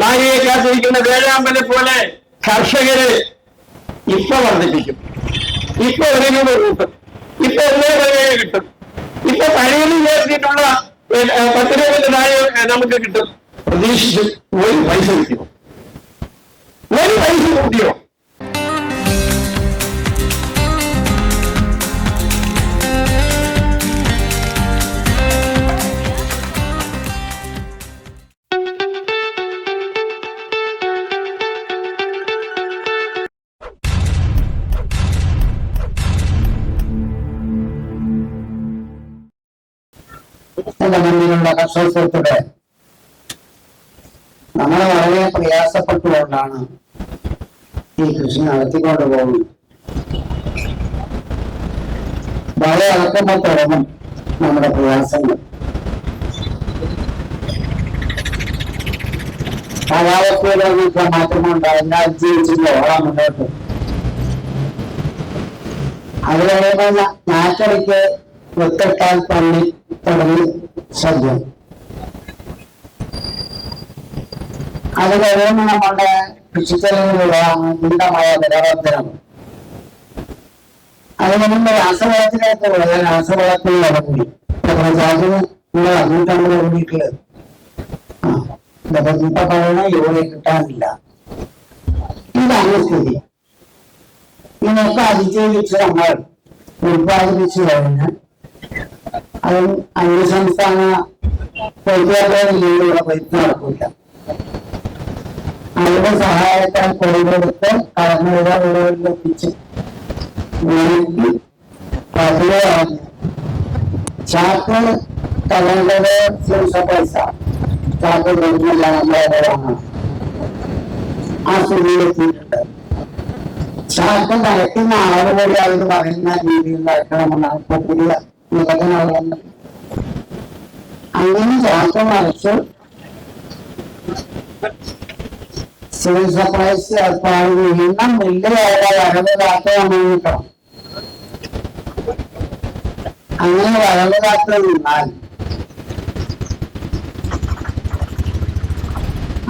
നായികയെ കാത്തിരിക്കുന്ന വേഴാമ്പലെ പോലെ കർഷകര് ഇപ്പൊ വർദ്ധിപ്പിക്കും. ഇപ്പൊ ഒരു രൂപ കൂട്ടും. ഇപ്പൊ ഒന്നേ രൂപയെ കിട്ടും. ഇപ്പൊ പഴയത് ചേർത്തിട്ടുള്ള പത്ത് രൂപയുടെ താഴെ നമുക്ക് കിട്ടും. പ്രതീക്ഷിച്ചു ഒരു പൈസ കിട്ടിയോ? ഒരു പൈസ കൂട്ടിയോ? കർഷക സുഹൃത്തുക്കളെ നമ്മൾ വളരെ പ്രയാസപ്പെട്ടുകൊണ്ടാണ് ഈ കൃഷി നടത്തിക്കൊണ്ട് പോകുന്നത്. വളരെ അടക്കുമ്പോൾ തുടങ്ങും നമ്മുടെ പ്രയാസങ്ങൾ. കാലാവസ്ഥയിലൊക്കെ മാറ്റമുണ്ടായില്ല ജീവിച്ചില്ല ഓളാം മുന്നോട്ട്. അത് കഴിയുമ്പോൾ നാറ്റടിക്ക് ഒത്തിട്ടാൽ പള്ളി തുടങ്ങി. സദ്യം അത് കഴിയുമ്പോൾ നമ്മുടെ കൃഷിച്ചെലവിലുള്ള ഗുണ്ടമായ നിരവർത്തനം അത് കഴിയുമ്പോൾ രാസവളത്തിലേക്ക് വളരെ രാസവളത്തിൽ കൂടിയിട്ടുള്ളത് ആ ഇതൊക്കെ ഇപ്പൊ പറയുന്ന യൂറിയ കിട്ടാനില്ല. ഇതാണ് സ്ഥിതി. ഇതിനൊക്കെ അതിജീവിച്ച് നമ്മൾ ഉത്പാദിപ്പിച്ചു കഴിഞ്ഞ് അത് അന്യ സംസ്ഥാന വൈദ്യാലയങ്ങളിലൂടെ പൈസ നടക്കില്ല അവരുടെ സഹായത്താൽ കൊടുത്തെടുത്ത് കടന്നുവിട വിളവിലെത്തിച്ച് ഉണക്കി പതിവാണ് ചാക്ക് സൂസ പൈസ. ചാക്ക് കൊടുക്കുന്നില്ല നമ്മളെ വാങ്ങണം ആ സ്ഥിതിയിലെത്തിയിട്ടുണ്ട് ചാക്ക് നിരക്കുന്ന ആൾ കൂടി അവർ പറയുന്ന രീതിയിൽ നടക്കണമെന്നാണ് ഇപ്പൊ പുതിയ വന്നത് അങ്ങനെ ചാക്ക് വരച്ചു സിവിൽ സപ്ലൈസ് ഏർപ്പാട് ചെയ്യുന്ന മില്ലുകാരുടെ വരവ് കാത്ത് നിൽക്കണം അങ്ങനെ വരവ് കാത്ത് നിന്നാൽ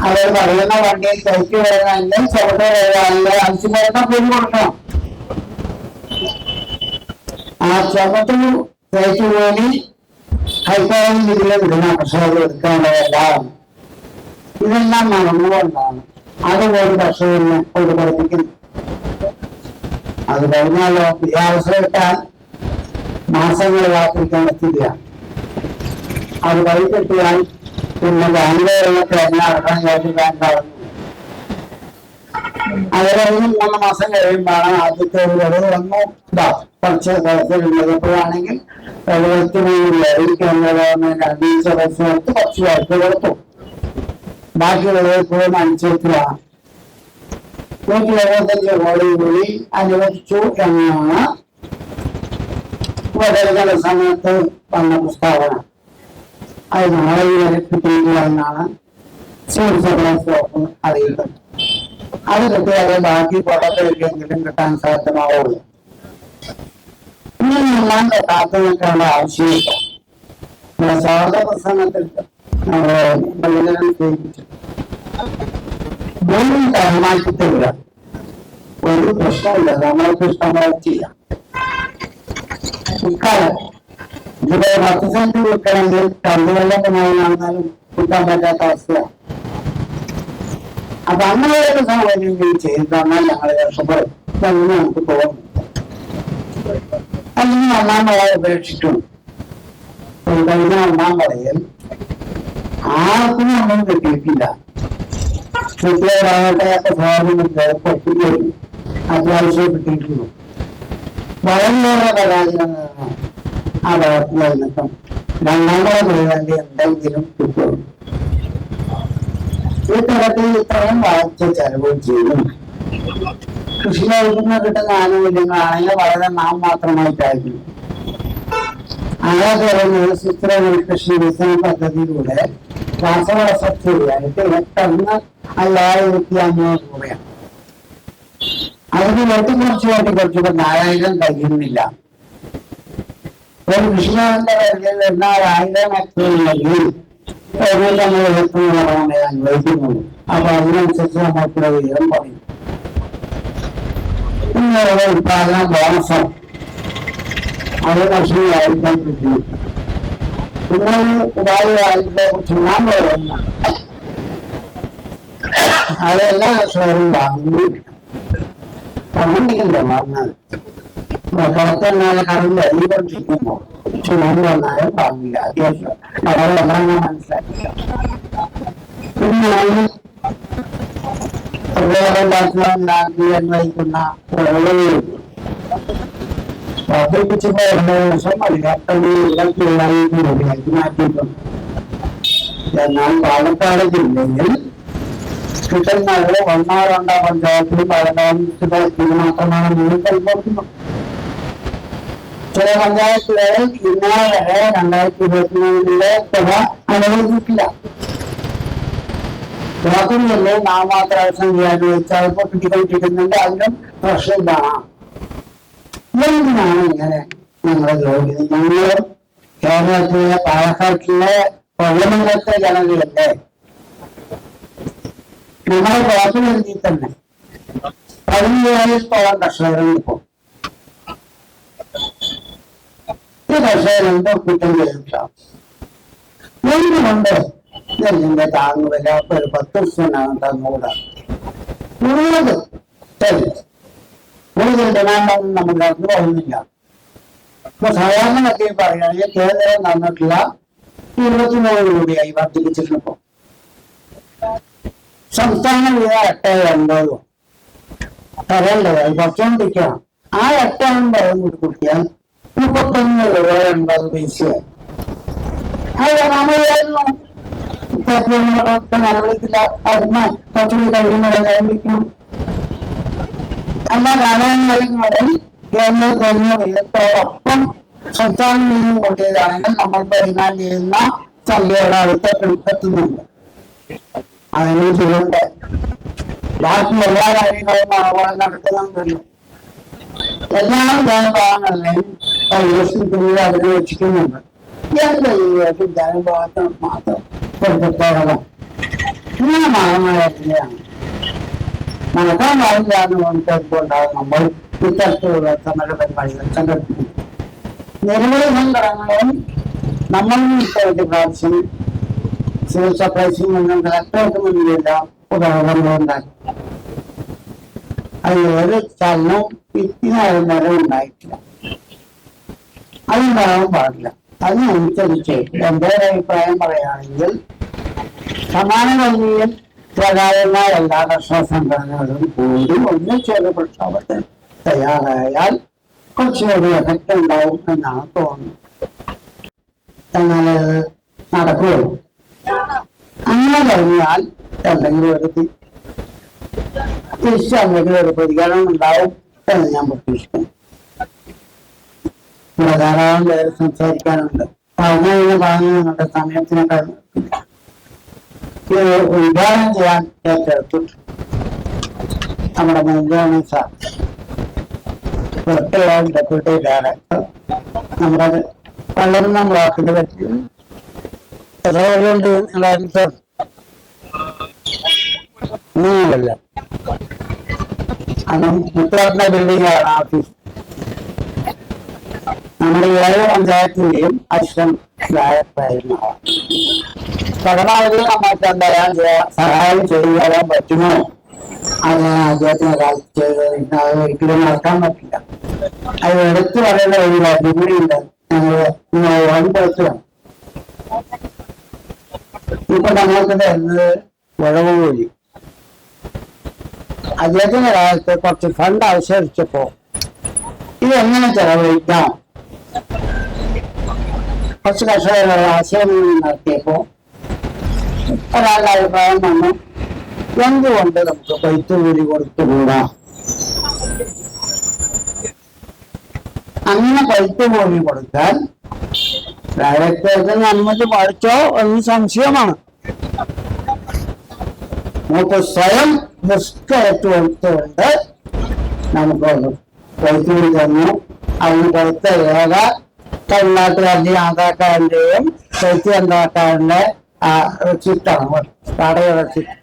അവർ പറയുന്ന വണ്ടിയിൽ കയറ്റി വരുന്നതിന്റെ ചുവട്ട് വരുന്നതിന്റെ അഞ്ചു പേരുടെ കൂലി കൊടുക്കണം ആ ചുമട്ട് കൂലി ഹൈക്കോടതി വിധിയെ വിടുന്ന കർഷകർ എടുക്കേണ്ടതെല്ലാം ഇതെല്ലാം നടന്നുകൊണ്ടാണ് അതുപോലെ കർഷകന് കൊണ്ട് പഠിപ്പിക്കുന്നു അത് കഴിഞ്ഞാലോ വിദ്യാവസരത്താൽ മാസങ്ങൾ കാത്തിരിക്കേണ്ട സ്ഥിതിയാണ് അത് വൈകിട്ടിയാൽ പിന്നെ ബാംഗ്ലൂരിലൊക്കെ എല്ലാം അടക്കം ചോദിക്കാൻ പറഞ്ഞു കഴിഞ്ഞ് മൂന്ന് മാസം കഴിയുമ്പോഴാണ് ആദ്യത്തെ ഒരു വിളവ് വന്നു കുറച്ച് കുഴപ്പമില്ലപ്പോഴാണെങ്കിൽ എഴുപത്തി മൂന്ന് ലഭിക്കുന്നത് രണ്ടീച്ച പൈസ കൊടുത്ത് കുറച്ച് വായ്പ കൊടുത്തു ബാക്കി വിളവെപ്പോഴും അനുസരിച്ചിലാണ് നൂറ്റി എഴുപത്തഞ്ച് കോടി കൂടി അനുവദിച്ചു എന്നാണ് ഉപതെരഞ്ഞെടുപ്പ് സമയത്ത് വന്ന പ്രസ്താവന. അത് നാളെ വരെ എന്നാണ് സിവിൽ സപ്ലൈസ് അറിയിക്കുന്നത്. അത് കിട്ടിയാലേ ബാക്കി പുറത്തേക്കെങ്കിലും കിട്ടാൻ സാധ്യമാവുള്ളൂ. ഇങ്ങനെയെല്ലാം കാത്തു നിൽക്കേണ്ട ആവശ്യമില്ല. സ്വാഗത പ്രസംഗത്തിൽ ബലിതരം ചെയ്യിപ്പിച്ചു തരിക ഒരു പ്രശ്നമില്ല. നമ്മൾക്ക് ഇഷ്ടമായി ചെയ്യാം. ഇക്കാലം ഇവിടെ പത്ത് സെന്റ് വിൽക്കണമെങ്കിൽ കണ്ടുവെള്ളത്തിനായി നടന്നാലും കിട്ടാൻ പറ്റാത്ത അവസ്ഥയാണ്. അപ്പൊ അങ്ങനെയൊക്കെ സാഹചര്യം ചെയ്താൽ തന്നാൽ ഞങ്ങൾ രക്ഷപ്പെടും അങ്ങനെ നമുക്ക് തോന്നുന്നു അല്ലെങ്കിൽ ഒന്നാം വളയെ ഉപേക്ഷിക്കും. ഒരു കഴിഞ്ഞ ഒന്നാം വളയിൽ ആർക്കും ഒന്നും കിട്ടിയിട്ടില്ല. കുട്ടികളാകട്ടെ ഒക്കെ സ്വാധീനം പറ്റുകയും അത്യാവശ്യം കിട്ടിയിട്ടുള്ളൂ വളരെയേറെ പരാജയം ആ വളർത്തിയ രണ്ടാം രണ്ടാമത് പോയാൽ എന്തെങ്കിലും കിട്ടും. ഈ തരത്തിൽ ഇത്രയും വളർച്ച ചെലവ് ചെയ്യും കൃഷി വകുപ്പിന് കിട്ടുന്ന ആനുകൂല്യങ്ങളാണെങ്കിൽ വളരെ നാം മാത്രമായിട്ടായിരിക്കും. അതേപോലെ സുസ്ഥിര കൃഷി വികസന പദ്ധതിയിലൂടെ രാസവള സബ്സിഡിയായിട്ട് ഹെക്ടറിന് അയ്യായിരത്തി അഞ്ഞൂറ് രൂപയാണ്. അതിന് വെട്ടിക്കുറച്ച് വെട്ടിക്കുറച്ചപ്പോൾ നാലായിരം കഴിയുന്നില്ല. ഒരു കൃഷിഭവന്റെ പരിധിയിൽ വരുന്ന ഒരു ആയിരം ഹെക്ടർ ഉണ്ടെങ്കിൽ അതുകൊണ്ട് നമ്മൾ എഴുത്തുന്നതാണ് അനുഭവിക്കുന്നത് അപ്പൊ അതിനനുസരിച്ച് നമ്മൾക്കുള്ള വിവരം പറയും പിന്നെ ഒരു ഉത്പാദന ബോണസം അത് വർഷങ്ങളായിരിക്കാൻ പറ്റും പിന്നെ ഒരു ഉപാധികാലത്തെ കുറിച്ച് ಮೊದಲನೇ ಇವರು ಚುನಾವಣಾ ಭಾಗಿಯ ಅಧ್ಯಕ್ಷ ಅವರ అన్వయిస్తున్న ప్రభుత్వ ఇరవై నిమిషం అది కట్టండి నాకు బాధపడేది క్రితం నాడు వన్ అవర్ అండ్ హాఫ్ అని చెప్పి పదకొండు మాత్రం మనం ఏం కలిపోతున్నాం ഇന്നലെ വരെ രണ്ടായിരത്തി ഇരുപത്തിമൂന്നിലെ തുക അനുവദിച്ചിട്ടില്ല തുറക്കുന്നില്ലേ നാമമാത്രാവസം ചെയ്യാൻ വെച്ചാൽ ഇപ്പോൾ കുട്ടികൾ കിട്ടുന്നുണ്ട് അതിനും പ്രശ്നമില്ലാണ് എന്തിനാണ് ഇങ്ങനെ ഞങ്ങളുടെ ജോലി ഞങ്ങളും കേരളത്തിലെ പാലക്കാട്ടിലെ കൊല്ലമംഗലത്തെ ജനതയല്ലേ നമ്മുടെ കോട്ടനെഴുതി തന്നെ പതിനയ്യായിരത്തോളം കർഷകരുണ്ട് ഇപ്പോൾ കർഷകരെന്തോ കുറ്റം ചെയ്തിട്ടാണ് എന്തുകൊണ്ട് ഒരു പത്ത് ദിവസത്തിനാണ് തന്നുകൂടാ കൂടുതൽ കൂടുതൽ ഡിമാൻഡൊന്നും നമുക്ക് അത് പോകുന്നില്ല ഇപ്പൊ സാധാരണയൊക്കെ പറയുകയാണെങ്കിൽ കേന്ദ്രം തന്നിട്ടുള്ള ഇരുപത്തിമൂന്ന് രൂപയായി വർദ്ധിപ്പിച്ചിട്ടുണ്ട് സംസ്ഥാന വിധ എട്ട് ഒൻപതും. തരേണ്ടത് അത് ആ എട്ട് ഒൻപതും കൂടി കൂട്ടിയാൽ മുപ്പത്തൊന്ന് രൂപ എൺപത് പൈസയായി അത് നമ്മളായിരുന്നു നിലവിളിക്കില്ല അതിന് കുറച്ചുകൂടി കഴിയുമ്പോൾ കഴിപ്പിക്കണം എല്ലാ ഘടകങ്ങളിൽ കേന്ദ്ര കഴിഞ്ഞ വിധത്തോടൊപ്പം സംസ്ഥാനം നിന്നും കൊണ്ടിയതാണെങ്കിൽ നമ്മൾ പരിഹാരം ചെയ്യുന്ന സംഖ്യയുടെ അടുത്ത് എത്തുന്നുണ്ട് അതിന് ഇതുണ്ട് ബാക്കി എല്ലാ കാര്യങ്ങളും നടക്കുന്നുണ്ടല്ലോ എല്ലാ ജനഭാഗങ്ങളിലെയും പരിരക്ഷിക്കുന്നത് അതിനെ വെച്ചിട്ടുന്നുണ്ട് എന്റെ ജീവിതത്തിൽ ജനഭാഗത്ത് മാത്രം ഒരു പ്രത്യേകത ഇങ്ങനെ മാറുന്നതാണ് നടക്കാൻ പാടില്ല എന്ന് മനസ്സിലാക്കിക്കൊണ്ടാണ് നമ്മൾ ഇത്തരത്തിലുള്ള സമര പരിപാടികൾ സംഘടിപ്പിക്കുന്നത് നിരവധി സംഘടനകളും നമ്മളും ഇത്തരത്തിൽ പ്രാവശ്യം സിവിൽ സപ്ലൈസിൽ നിന്നും കളക്ടർക്ക് മുന്നിലെല്ലാം ഉപകരണങ്ങൾ ഉണ്ടാക്കി ഒരു ചലനവും വരെ ഉണ്ടായിട്ടില്ല. അതുണ്ടാകാൻ പാടില്ല. അതിനനുസരിച്ച് ഒരു അഭിപ്രായം പറയുകയാണെങ്കിൽ സമാന ഭംഗിയിൽ പ്രകാരമായ എല്ലാ കർഷക സംഘടനകളും കൂടി ഒന്നിച്ചൊരു പ്രക്ഷോഭത്തിന് തയ്യാറായാൽ കുറച്ചുകൂടി എഫക്റ്റ് ഉണ്ടാവും എന്നാണ് തോന്നുന്നത്. എന്നാൽ അത് നടക്കുകയുള്ളൂ. അങ്ങനെ കഴിഞ്ഞാൽ എന്തെങ്കിലും ഒരു തിരിച്ച് എന്തെങ്കിലും ഒരു പ്രതികരണം ഉണ്ടാവും എന്ന് ഞാൻ പ്രതീക്ഷിക്കുന്നു. ധാരാളം പേര് സംസാരിക്കാനുണ്ട്. പറഞ്ഞു പറഞ്ഞു നിങ്ങളുടെ സമയത്തിനെ ഉദ്ഘാടനം ചെയ്യാൻ ഏറ്റെടുത്തു നമ്മുടെ മുൻഗണന സാർ പുറത്തുള്ള ഡെപ്യൂട്ടി ഡയറക്ടർ നമ്മുടെ വളരുന്ന ബ്ലോക്കിന്റെ പറ്റി എത്ര പേരുണ്ട് നിങ്ങളായിരുന്നു സാർ നമ്മുടെ ഏഴ് പഞ്ചായത്തിന്റെയും പരമാവധി നമുക്ക് എന്തായാലും ചെയ്യാൻ- സഹായം ചെയ്തു പറ്റുമോ? അത് അദ്ദേഹത്തിന് കാലത്ത് അത് ഒരിക്കലും നടക്കാൻ പറ്റില്ല. അത് എടുത്തു പറയേണ്ട ഒരു വൻപെടുത്തുകയാണ് ഇപ്പൊ നമ്മൾക്ക് തരുന്നത് ഉഴവ് കൂലി അദ്ദേഹത്തിന്റെ കാലത്ത് കുറച്ച് ഫണ്ട് അവശേഷിച്ചപ്പോ ഇത് എങ്ങനെ ചെലവഴിക്കാം? കുറച്ച് കർഷകരുടെ ആശയം നടത്തിയപ്പോ ഒരാളുടെ അഭിപ്രായം വന്നു. എന്തുകൊണ്ട് നമുക്ക് കൊയ്ത്തുകൂലി കൊടുത്തുകൂടാ? അങ്ങനെ കൊയ്ത്തുകൂലി കൊടുത്താൽ ഡയറക്ടർക്ക് നമ്മൾക്ക് പഠിച്ചോ എന്ന് സംശയമാണ്. നമുക്ക് സ്വയം ഏറ്റെടുത്തുകൊണ്ട് നമുക്ക് കൊയ്ത്തുകൂലി തന്നു. അതിന് കൊടുത്ത രേഖ തമിഴ്നാട്ടുകാരുടെയും ആധാക്കാരന്റെയും കൊയ്ത്ത് ചന്തക്കാരന്റെ ആ ചിത്താണ് കടയുടെ ചിത്രം.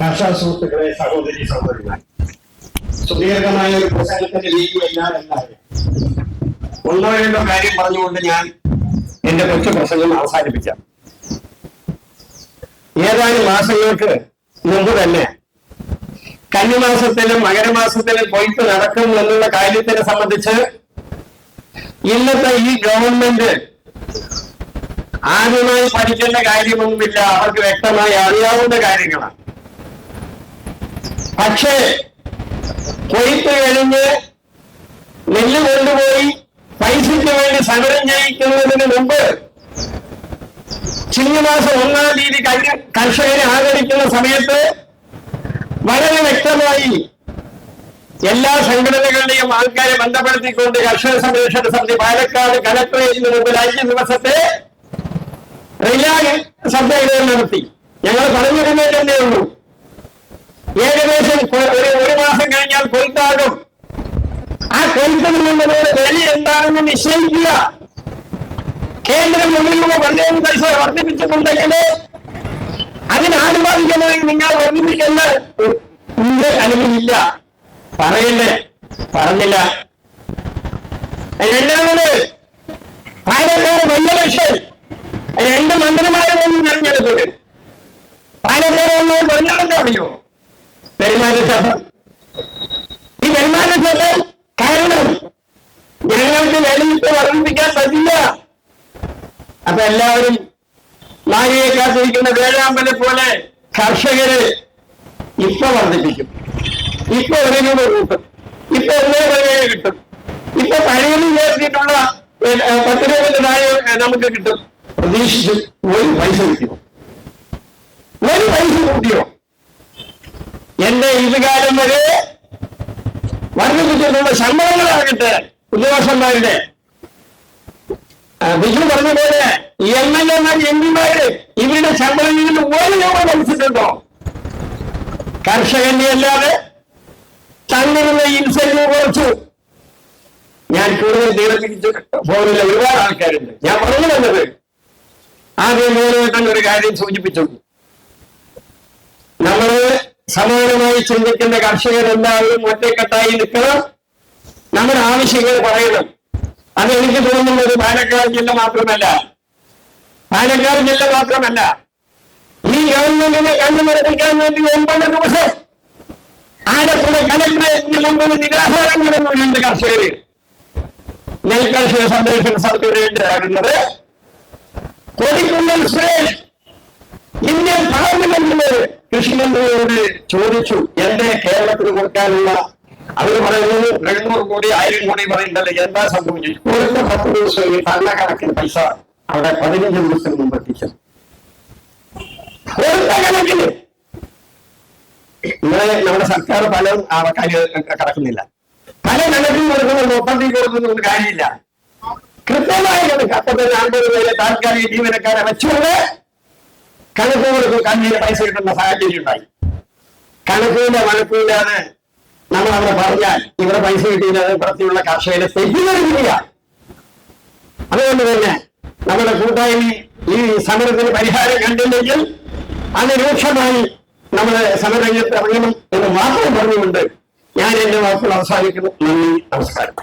കർഷക സുഹൃത്തുക്കളെ സഹോദരി സഹോദരിമാർ സുദീർഘമായ ഒരു പ്രസംഗത്തിന്റെ രീതിയല്ല എന്നറിയാം ഒന്നോ രണ്ടോ കാര്യം പറഞ്ഞുകൊണ്ട് ഞാൻ എന്റെ കൊച്ചു പ്രസംഗം അവസാനിപ്പിക്കാം. ഏതാനും മാസങ്ങൾക്ക് മുമ്പ് തന്നെ കന്നിമാസത്തിലും മകരമാസത്തിലും കൊയ്ത്ത് നടക്കും എന്നുള്ള കാര്യത്തിനെ സംബന്ധിച്ച് ഇന്നത്തെ ഈ ഗവൺമെന്റ് ആദ്യമായി പഠിക്കേണ്ട കാര്യമൊന്നുമില്ല. അവർക്ക് വ്യക്തമായി അറിയാവുന്ന കാര്യങ്ങളാണ്. പക്ഷേ കൊയ്ത്ത് കഴിഞ്ഞ് നെല്ല് കൊണ്ടുപോയി പൈസയ്ക്ക് വേണ്ടി സമരം ചെയ്യിക്കുന്നതിന് മുമ്പ് ചിങ്ങമാസം ഒന്നാം തീയതി കർഷകരെ ആദരിക്കുന്ന സമയത്ത് വളരെ വ്യക്തമായി എല്ലാ സംഘടനകളുടെയും ആൾക്കാരെ ബന്ധപ്പെടുത്തിക്കൊണ്ട് കർഷക സംരക്ഷണ സമിതി പാലക്കാട് കലക്ടറേറ്റിന് മുമ്പിൽ അഞ്ച് ദിവസത്തെ റിലാ സത്യാഗ്രഹം നടത്തി. ഞങ്ങൾ പറഞ്ഞിരുന്നേ തന്നെ ഉള്ളൂ. ഏകദേശം ഒരു മാസം കഴിഞ്ഞാൽ കൊയ്ത്താകും. ആ കൊയ്ത്തിന് നിങ്ങളുടെ വില എന്താണെന്ന് നിശ്ചയിക്കുക. കേന്ദ്രം മുന്നിലുള്ള പണ്ടേയും പൈസ വർദ്ധിപ്പിച്ചിട്ടുണ്ടെങ്കിൽ അതിനാനുപാതികമായി നിങ്ങൾ വർദ്ധിപ്പിക്കുന്ന ഉണ്ട് ഇല്ല. പറയണ്ടേ പറഞ്ഞില്ല. രണ്ടാമത് പാലക്കാട് ലക്ഷ്യം രണ്ട് മന്ത്രിമാരൊന്നും തെരഞ്ഞെടുത്തത് പാലക്കാട് ഒന്നും തെരഞ്ഞെടുക്കാൻ ഈ പെരുമാറ്റച്ചട്ടം കാരണം ജനങ്ങൾക്ക് വിലയിട്ട് വർദ്ധിപ്പിക്കാൻ പറ്റില്ല. അപ്പൊ എല്ലാവരും മാരിയെ കാത്തിരിക്കുന്ന വേഴാമ്പലെ പോലെ കർഷകര് ഇപ്പൊ വർദ്ധിപ്പിക്കും. ഇപ്പൊ ഒരു രൂപ കൂട്ടും. ഇപ്പൊ ഒന്നേ പഴയ കിട്ടും. ഇപ്പൊ പഴയത് ചേർത്തിട്ടുള്ള പത്ത് രൂപയുടെ നമുക്ക് കിട്ടും. ഒരു പൈസ കിട്ടിയോ ഒരു പൈസ കൂട്ടിയോ? എന്റെ ഇരുകാലം വരെ വർദ്ധിപ്പിച്ചിട്ടുള്ള ശമ്പളങ്ങളാകട്ടെ ഉദ്യോഗസ്ഥന്മാരുടെ. ബിജു പറഞ്ഞ പോലെ എം എൽ എമാർ എം പിമാര് ഇവരുടെ ശമ്പളങ്ങളിൽ ഒരു രൂപ ലഭിച്ചിട്ടുണ്ടോ കർഷകന്റെ അല്ലാതെ തന്നിരുന്ന ഇൻസെന്റീവ് കുറച്ചു ഞാൻ കൂടുതൽ ദീർഘിപ്പിച്ച് പോകുന്നില്ല ഒരുപാട് ആൾക്കാരുണ്ട്. ഞാൻ പറഞ്ഞു തന്നത് ആദ്യം മൂന്ന് ഒരു കാര്യം സൂചിപ്പിച്ചു. സമാനമായി ചിന്തിക്കുന്ന കർഷകരെല്ലാവരും ഒറ്റക്കെട്ടായി നിൽക്കണം. നമ്മുടെ ആവശ്യങ്ങൾ പറയണം. അത് എനിക്ക് തോന്നുന്നത് പാലക്കാട് ജില്ല മാത്രമല്ല. പാലക്കാട് ജില്ല മാത്രമല്ല. ഈ ഗവൺമെന്റിനെ കണ്ണുമറപ്പിക്കാൻ വേണ്ടി ഒമ്പത് ദിവസം ആലപ്പുഴ കലക്ടറേറ്റിന് മുമ്പിൽ നിരാഹാരം കിടന്നുണ്ട് കർഷകര് നെൽകർഷക സംരക്ഷണ സമിതിയുടെ കൊടിക്കുന്നൽ സുരേഷ് ഇന്ത്യൻ പാർലമെന്റിൽ കൃഷിമന്ത്രിയോട് ചോദിച്ചു എന്റെ കേരളത്തിന് കൊടുക്കാനുള്ള അവർ പറയുന്നു എഴുന്നൂറ് കോടി ആയിരം കോടി പറയുന്നല്ലോ എന്താ സംഭവിച്ചു കൊടുത്ത പത്ത് ദിവസം ഈ ഭരണക്കണക്കിന് പൈസ അവിടെ പതിനഞ്ച് ദിവസത്തിന് മുമ്പ് എത്തിച്ചത്. കണക്കിന് ഇന്നലെ നമ്മുടെ സർക്കാർ പല കാര്യം കടക്കുന്നില്ല. പല കണക്കിൽ കൊടുക്കുന്ന ഒപ്പത്തിൽ കൊടുക്കുന്ന കാര്യമില്ല. കൃത്യമായി കണക്ക്. അപ്പൊ തന്നെ പേരെ താൽക്കാലിക ജീവനക്കാരെ വെച്ചുകൊണ്ട് കണക്ക് കൊടുക്കും പൈസ കിട്ടുന്ന സാഹചര്യം ഉണ്ടായി. കണക്കിന്റെ വഴക്കില്ലാതെ നമ്മൾ അവിടെ പറഞ്ഞാൽ ഇവിടെ പൈസ കിട്ടിയത് പ്രത്യുള്ള കർഷകരെ തെറ്റിദ്ധരിക്കുക അതുകൊണ്ട് തന്നെ നമ്മുടെ കൂട്ടായ്മ ഈ സമരത്തിന് പരിഹാരം കണ്ടില്ലെങ്കിൽ അതിരൂക്ഷമായി നമ്മൾ സമരരംഗത്ത് ഇറങ്ങണം എന്ന് മാത്രം പറഞ്ഞുകൊണ്ട് ഞാൻ എന്റെ വാക്കുകൾ അവസാനിക്കുന്നു. നന്ദി നമസ്കാരം.